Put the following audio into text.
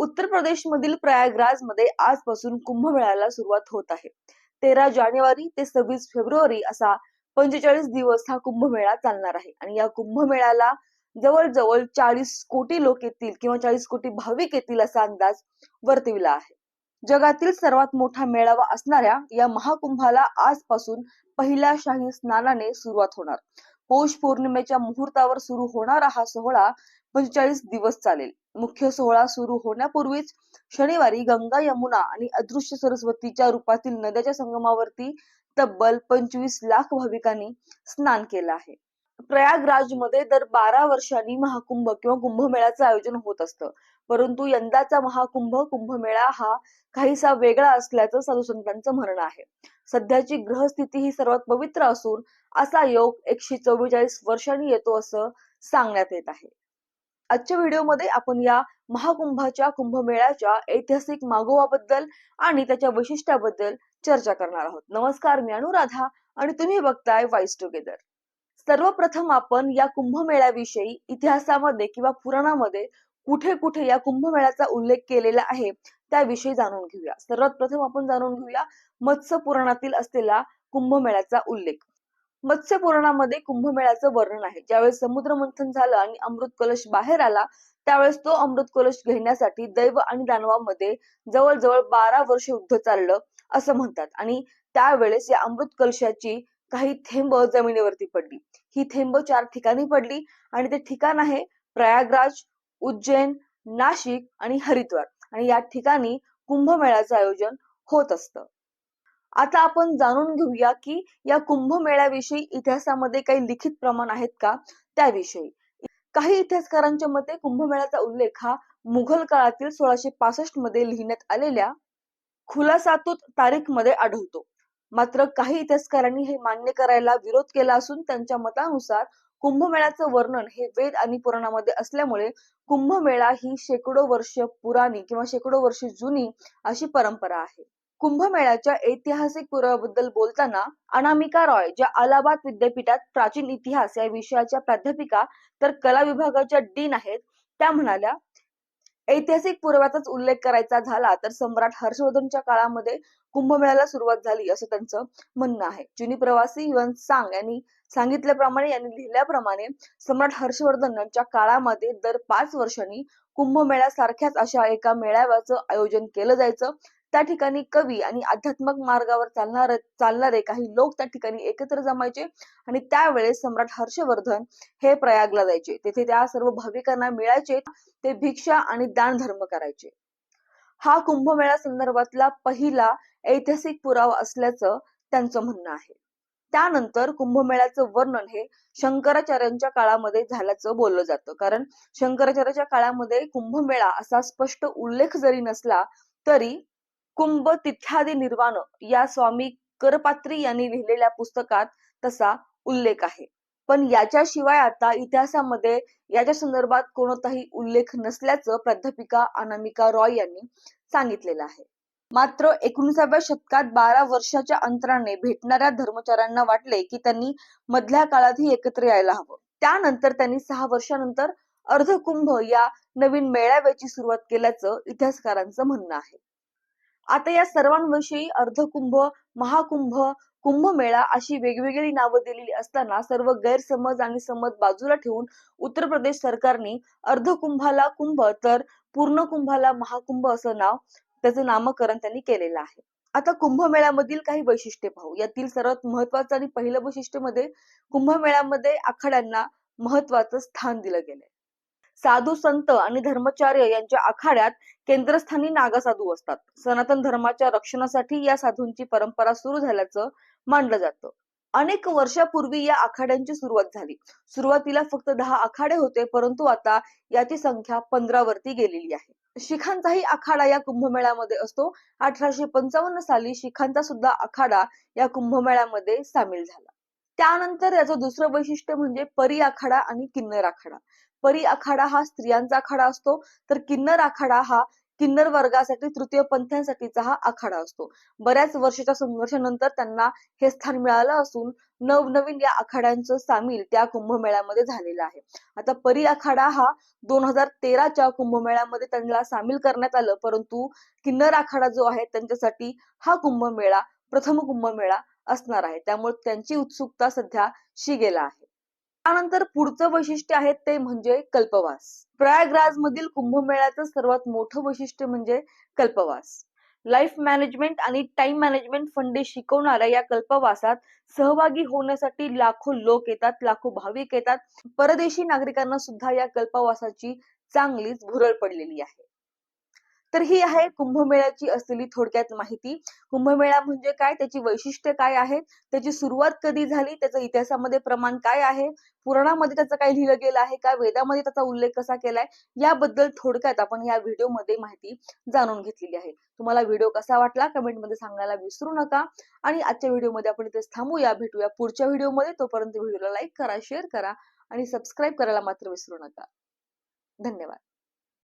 उत्तर प्रदेशमधील प्रयागराजमध्ये आजपासून कुंभमेळ्याला सुरुवात होत आहे. तेरा जानेवारी ते सव्वीस फेब्रुवारी असा पंचेचाळीस दिवस हा कुंभमेळा चालणार आहे. आणि या कुंभमेळ्याला जवळजवळ चाळीस कोटी लोक येतील किंवा चाळीस कोटी भाविक येतील असा अंदाज वर्तविला आहे. जगातील सर्वात मोठा मेळावा असणाऱ्या या महाकुंभाला आजपासून पहिल्या शाही स्नानाने सुरुवात होणार. पौष पौर्णिमेच्या मुहूर्तावर सुरू होणारा हा सोहळा पंचेचाळीस दिवस चालेल. मुख्य सोहळा सुरू होण्यापूर्वीच शनिवारी गंगा यमुना आणि अदृश्य सरस्वतीच्या रूपातील नद्याच्या संगमावरती तब्बल पंचवीस लाख भाविकांनी स्नान केलं आहे. प्रयागराजमध्ये दर बारा वर्षांनी महाकुंभ किंवा कुंभमेळ्याचं आयोजन होत असतं. परंतु यंदाचा महाकुंभ कुंभमेळा हा काहीसा वेगळा असल्याचं साधुसंतांचं म्हणणं आहे. सध्याची ग्रहस्थिती ही सर्वात पवित्र असून असा योग एकशे चव्वेचाळीस वर्षांनी येतो असं सांगण्यात येत आहे. आजच्या व्हिडिओमध्ये आपण या महाकुंभाच्या कुंभमेळ्याच्या ऐतिहासिक मागोवाबद्दल आणि त्याच्या वैशिष्ट्याबद्दल चर्चा करणार आहोत. नमस्कार मी अनुराधा आणि तुम्ही बघताय वाईस टुगेदर सर्वप्रथम आपण या कुंभमेळ्याविषयी इतिहासामध्ये किंवा पुराणामध्ये कुठे कुठे या कुंभमेळ्याचा उल्लेख केलेला आहे त्याविषयी जाणून घेऊया. सर्वात प्रथम आपण जाणून घेऊया मत्स्य पुराणातील असलेला कुंभमेळ्याचा उल्लेख. मत्स्य पुराणामध्ये कुंभमेळ्याचं वर्णन आहे. ज्यावेळेस समुद्र मंथन झालं आणि अमृत कलश बाहेर आला त्यावेळेस तो अमृत कलश घेण्यासाठी दैव आणि दानवामध्ये जवळजवळ बारा वर्ष युद्ध चाललं असं म्हणतात. आणि त्यावेळेस या अमृत कलशाची काही थेंब जमिनीवरती पडली. ही थेंब चार ठिकाणी पडली आणि ते ठिकाण आहे प्रयागराज उज्जैन नाशिक आणि हरिद्वार. आणि या ठिकाणी कुंभमेळ्याचं आयोजन होत असतं. आता आपण जाणून घेऊया की या कुंभमेळ्याविषयी इतिहासामध्ये काही लिखित प्रमाण आहेत का? त्याविषयी. काही इतिहासकारांच्या मते कुंभमेळ्याचा उल्लेख हा मुघल काळातील सोळाशे पासष्टमध्ये लिहिण्यात आलेल्या खुलासातूत तारीखमध्ये आढळतो. मात्र काही इतिहासकारांनी हे मान्य करायला विरोध केला असून त्यांच्या मतानुसार कुंभमेळ्याचं वर्णन हे वेद आणि पुराणामध्ये असल्यामुळे कुंभमेळा ही शेकडो वर्ष पुराणी किंवा शेकडो वर्ष जुनी अशी परंपरा आहे. कुंभमेळ्याच्या ऐतिहासिक पुराव्याबद्दल बोलताना अनामिका रॉय ज्या अलाहाबाद विद्यापीठात प्राचीन इतिहास या विषयाच्या प्राध्यापिका तर कला विभागाच्या डीन आहेत त्या म्हणाल्या ऐतिहासिक पुराव्याचाच उल्लेख करायचा झाला तर सम्राट हर्षवर्धनच्या काळामध्ये कुंभमेळ्याला सुरुवात झाली असं त्यांचं म्हणणं आहे. जुनी प्रवासी युवन सांग यांनी सांगितल्याप्रमाणे यांनी लिहिल्याप्रमाणे सम्राट हर्षवर्धन यांच्या काळामध्ये दर पाच वर्षांनी कुंभमेळ्या सारख्याच अशा एका मेळाव्याचं आयोजन केलं जायचं. त्या ठिकाणी कवी आणि आध्यात्मक मार्गावर चालणारे चालणारे काही लोक त्या ठिकाणी एकत्र जमायचे आणि त्यावेळेस सम्राट हर्षवर्धन हे प्रयागला जायचे. तेथे त्या सर्व भाविकांना मिळायचे ते भिक्षा आणि दान धर्म करायचे. हा कुंभमेळा संदर्भातला पहिला ऐतिहासिक पुरावा असल्याचं त्यांचं म्हणणं आहे. त्यानंतर कुंभमेळ्याचं वर्णन हे शंकराचार्यांच्या काळामध्ये झाल्याचं बोललं जातं. कारण शंकराचार्याच्या काळामध्ये कुंभमेळा असा स्पष्ट उल्लेख जरी नसला तरी कुंभ तिथ्यादी निर्वाण. या स्वामी करपात्री यांनी लिहिलेल्या पुस्तकात तसा उल्लेख आहे. पण याच्याशिवाय आता इतिहासामध्ये याच्या संदर्भात कोणताही उल्लेख नसल्याचं प्राध्यापिका अनामिका रॉय यांनी सांगितलेलं आहे. मात्र एकोणीसाव्या शतकात बारा वर्षाच्या अंतराने भेटणाऱ्या धर्मचाऱ्यांना वाटले की त्यांनी मधल्या काळातही एकत्र यायला हवं. त्यानंतर त्यांनी सहा वर्षानंतर अर्धकुंभ या नवीन मेळाव्याची सुरुवात केल्याचं इतिहासकारांचं म्हणणं आहे. आता या सर्वांविषयी अर्धकुंभ महाकुंभ कुंभमेळा अशी वेगवेगळी नावं दिलेली असताना सर्व गैरसमज आणि समज बाजूला ठेवून उत्तर प्रदेश सरकारने अर्धकुंभाला कुंभ तर पूर्ण कुंभाला महाकुंभ असं नाव त्याचं नामकरण त्यांनी केलेलं आहे. आता कुंभमेळ्यामधील काही वैशिष्ट्ये पाहू. यातील सर्वात महत्वाचं आणि पहिलं वैशिष्ट्यमध्ये कुंभमेळ्यामध्ये आखाड्यांना महत्वाचं स्थान दिलं गेलंय. साधू संत आणि धर्मचार्य यांच्या आखाड्यात केंद्रस्थानी नागसाधू असतात. सनातन धर्माच्या रक्षणासाठी या साधूंची परंपरा सुरू झाल्याचं मानलं जातं. अनेक वर्षापूर्वी या आखाड्यांची सुरुवात झाली. सुरुवातीला फक्त दहा आखाडे होते परंतु आता याची संख्या पंधरा वरती गेलेली आहे. शिखांचाही आखाडा या कुंभमेळ्यामध्ये असतो. अठराशे पंचावन्न साली शिखांचा सुद्धा आखाडा या कुंभमेळ्यामध्ये सामील झाला. त्यानंतर याचं दुसरं वैशिष्ट्य म्हणजे परी आखाडा आणि किन्नर आखाडा. परी आखाडा हा स्त्रियांचा आखाडा असतो तर किन्नर आखाडा हा किन्नर वर्गासाठी तृतीय पंथांसाठीचा हा आखाडा असतो. बऱ्याच वर्षाच्या संघर्षानंतर त्यांना हे स्थान मिळालं असून नवनवीन या आखाड्यांचं सामील त्या कुंभमेळ्यामध्ये झालेलं आहे. आता परी आखाडा हा दोन हजार तेराच्या कुंभमेळ्यामध्ये त्यांना सामील करण्यात आलं परंतु किन्नर आखाडा जो आहे त्यांच्यासाठी हा कुंभमेळा प्रथम कुंभमेळा असणार आहे. त्यामुळे त्यांची उत्सुकता सध्या शिगेला आहे. त्यानंतर पुढचं वैशिष्ट्य आहे ते म्हणजे कल्पवास. प्रयागराज मधील कुंभमेळ्याचं सर्वात मोठं वैशिष्ट्य म्हणजे कल्पवास. लाईफ मॅनेजमेंट आणि टाइम मॅनेजमेंट फंडे शिकवणाऱ्या या कल्पवासात सहभागी होण्यासाठी लाखो लोक येतात लाखो भाविक येतात. परदेशी नागरिकांना सुद्धा या कल्पवासाची चांगलीच भुरळ पडलेली आहे. तर ही आहे कुंभमेळ्याची असलेली थोडक्यात माहिती. कुंभमेळा म्हणजे काय? त्याची वैशिष्ट्य काय आहेत त्याची सुरुवात कधी झाली? त्याचा इतिहासामध्ये प्रमाण काय आहे? पुराणामध्ये त्याचं काय लिहिलं गेलं आहे का? वेदामध्ये त्याचा उल्लेख कसा केलाय? याबद्दल थोडक्यात आपण या व्हिडिओमध्ये माहिती जाणून घेतलेली आहे. तुम्हाला व्हिडिओ कसा वाटला? कमेंटमध्ये सांगायला विसरू नका. आणि आजच्या व्हिडिओमध्ये आपण इथेच थांबूया. भेटूया पुढच्या व्हिडिओमध्ये. तोपर्यंत व्हिडिओला लाईक करा शेअर करा आणि सबस्क्राईब करायला मात्र विसरू नका. धन्यवाद.